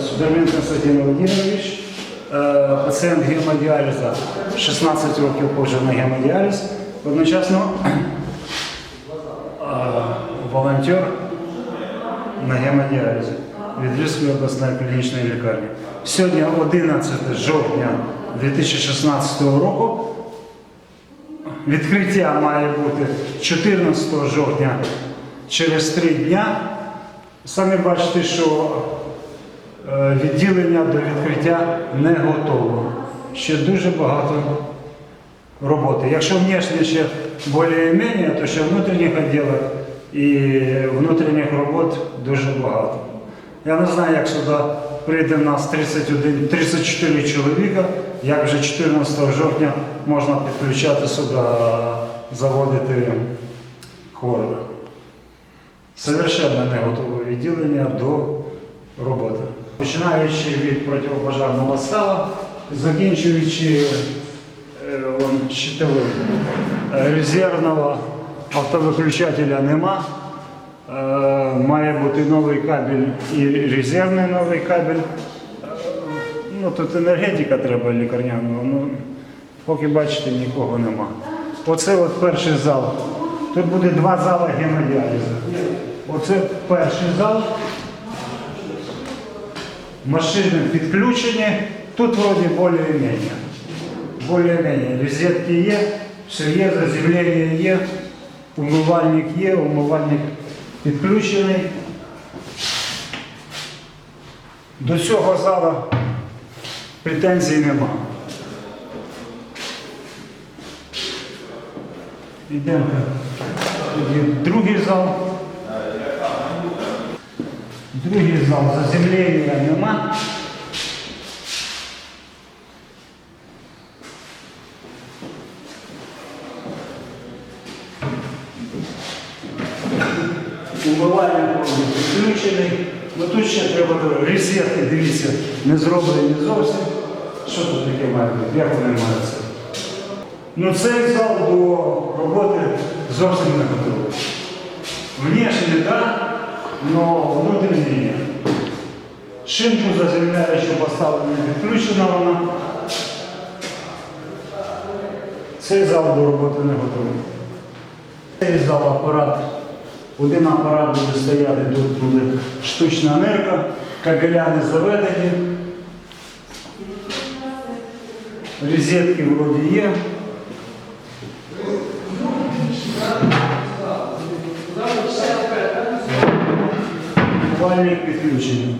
Судовин Константин Володимирович, е, пацієнт гемодіаліза, 16 років ходжу на гемодіаліз. Одночасно е, волонтер на гемодіалізі від Львівської обласної клінічної лікарні. Сьогодні 11 жовтня 2016 року. Відкриття має бути 14 жовтня через три дня. Самі бачите, що відділення до відкриття не готово. Ще дуже багато роботи. Якщо внешне ще більш-менш, то ще внутрішніх відділах і внутрішніх робот дуже багато. Я не знаю, як сюди прийде в нас 31, 34 чоловіка, як вже 14 жовтня можна підключати сюди, заводити хворих. Совершенно не готове відділення до роботи. Починаючи від протипожарного става, закінчуючи е, щитовим. Е, резервного автовиключателя нема. Е, Має бути новий кабель і резервний новий кабель. Ну, тут енергетика треба лікарняного. Ну, поки бачите, нікого нема. Оце от перший зал. Тут буде два зали гемодіалізу. Оце перший зал. Машини підключені. Тут вроді більш-менш. Більш-менш. Розетки є, все є, заземлення є, умивальник є, умивальник підключений. До цього зала претензій нема. Йдемо. Другий зал. Другий зал заземлення нема. Умивальник повністю. Ну тут ще треба розетки, дивіться, не зроблені зовсім. Що тут таке має бути? Як вони мають це? Ну цей зал до роботи зовсім не готовий. Внешне так, але внутрішнє ні. Шинку заземляючу поставлена підключена вона. Цей зал до роботи не готовий. Цей зал апарат. Один апарат буде стояти, тут буде штучна нирка, кабеля не заведені. Розетки вроді є. Вальник підключений.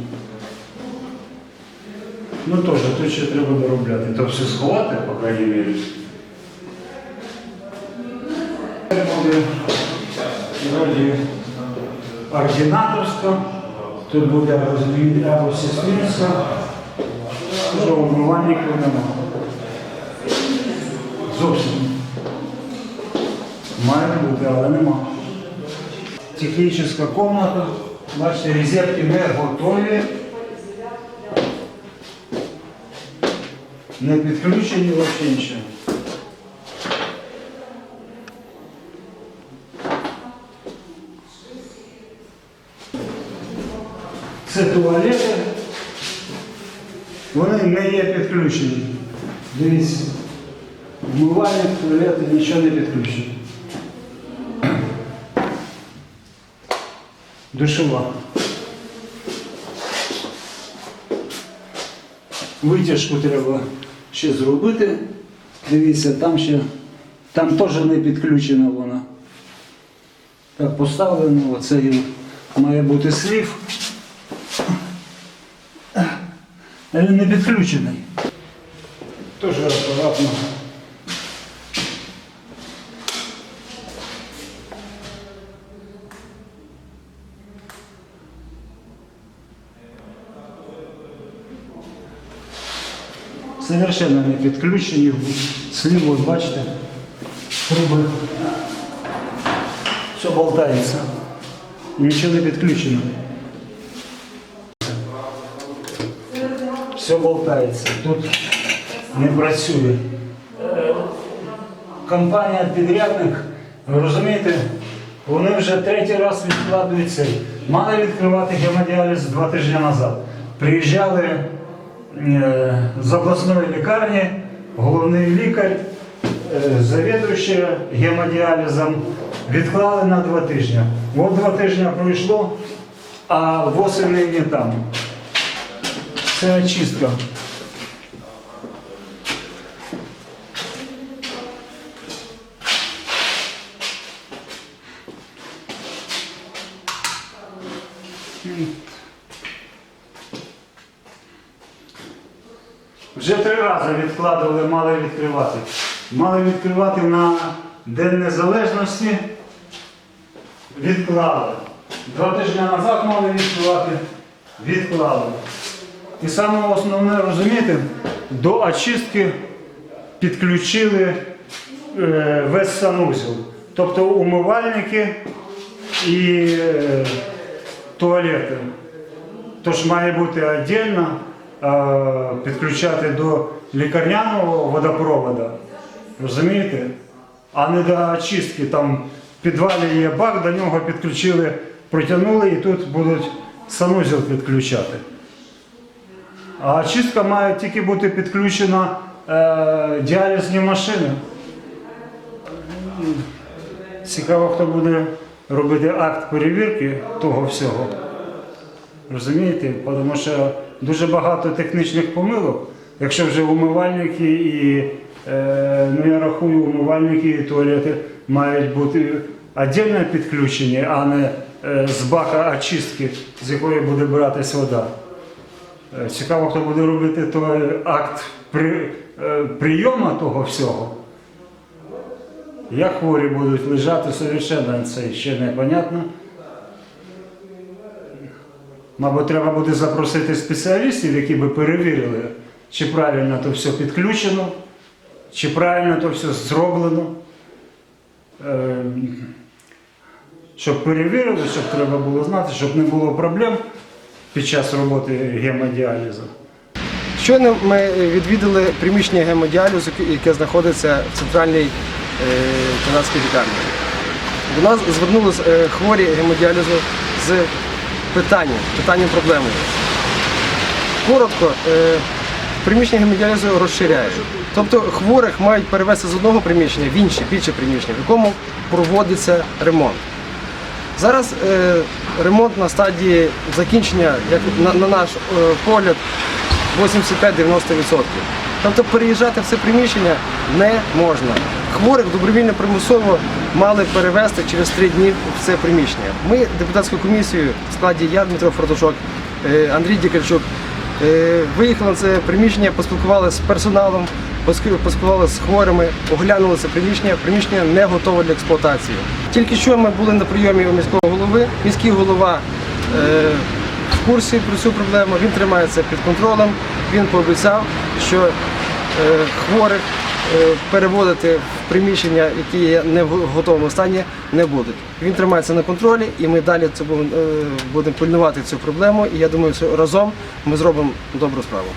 Ну теж, тут ще треба доробляти. То все сховати, по крайній мірі. Вроді ординаторська, тут буде або сестринська, що умивальників немає. Зовсім. Має бути, але нема. Технічна комната. Бачите, розетки не готові. Не підключені взагалі нічого. Це туалети. Вони не є підключені. Дивіться. Вмивальник, туалети, нічого не підключено. Душова. Витяжку треба ще зробити. Дивіться, там ще, там теж не підключена вона. Так, поставлено, оце є, має бути слів. Але не підключений. Теж акуратно. Совершенно не підключені. Слів, от бачите, труби. Все болтається. Нічого не підключено. Все болтається. Тут не працює. Е, Компанія підрядник, ви розумієте, вони вже третій раз відкладують цей. Мали відкривати гемодіаліз два тижні назад. приїжджали з обласної лікарні, головний лікар, е, гемодіалізом, відклали на два тижні. От два тижні пройшло, а восени не там. Це очистка. Вже три рази відкладували, мали відкривати. Мали відкривати на День Незалежності. Відклали. Два тижні назад мали відкривати, відклали. І саме основне розумієте, до очистки підключили е, весь санузел. Тобто умивальники і е, туалети. Тож має бути віддільно підключати до лікарняного водопроводу. Розумієте? А не до очистки. Там в підвалі є бак, до нього підключили, протягнули і тут будуть санузел підключати. А очистка має тільки бути підключена е, діалізні машини. Цікаво, хто буде робити акт перевірки того всього. Розумієте? Тому що дуже багато технічних помилок. Якщо вже умивальники і е, ну я рахую, умивальники і туалети мають бути віддільно підключені, а не е, з бака очистки, з якої буде братись вода. Е, Цікаво, хто буде робити той акт при, прийому того всього. Як хворі будуть лежати, совершенно це ще не понятно. Мабуть, треба буде запросити спеціалістів, які би перевірили, чи правильно то все підключено, чи правильно то все зроблено. Е, Щоб перевірили, щоб треба було знати, щоб не було проблем під час роботи гемодіалізу. Щойно ми відвідали приміщення гемодіалізу, яке знаходиться в центральній е, канадській лікарні. До нас звернулися е, хворі гемодіалізу з питанням, питанням проблемою. Коротко, е, приміщення гемодіалізу розширяють. Тобто хворих мають перевести з одного приміщення в інше, більше приміщення, в якому проводиться ремонт. Зараз е, ремонт на стадії закінчення, як на, на наш е, погляд, 85-90%. Тобто переїжджати в це приміщення не можна. Хворих добровільно примусово мали перевезти через три дні в це приміщення. Ми депутатською комісією в складі я, Дмитро Фортушок, е, Андрій Дікальчук, е, виїхали на це приміщення, поспілкувалися з персоналом, поспілкувалися з хворими, оглянули це приміщення. Приміщення не готове для експлуатації. Тільки що ми були на прийомі у міського голови. Міський голова е, в курсі про цю проблему, він тримається під контролем. Він пообіцяв, що хворих переводити в приміщення, які є не в готовому стані, не будуть. Він тримається на контролі, і ми далі це будемо, е, пильнувати цю проблему. І я думаю, що разом ми зробимо добру справу.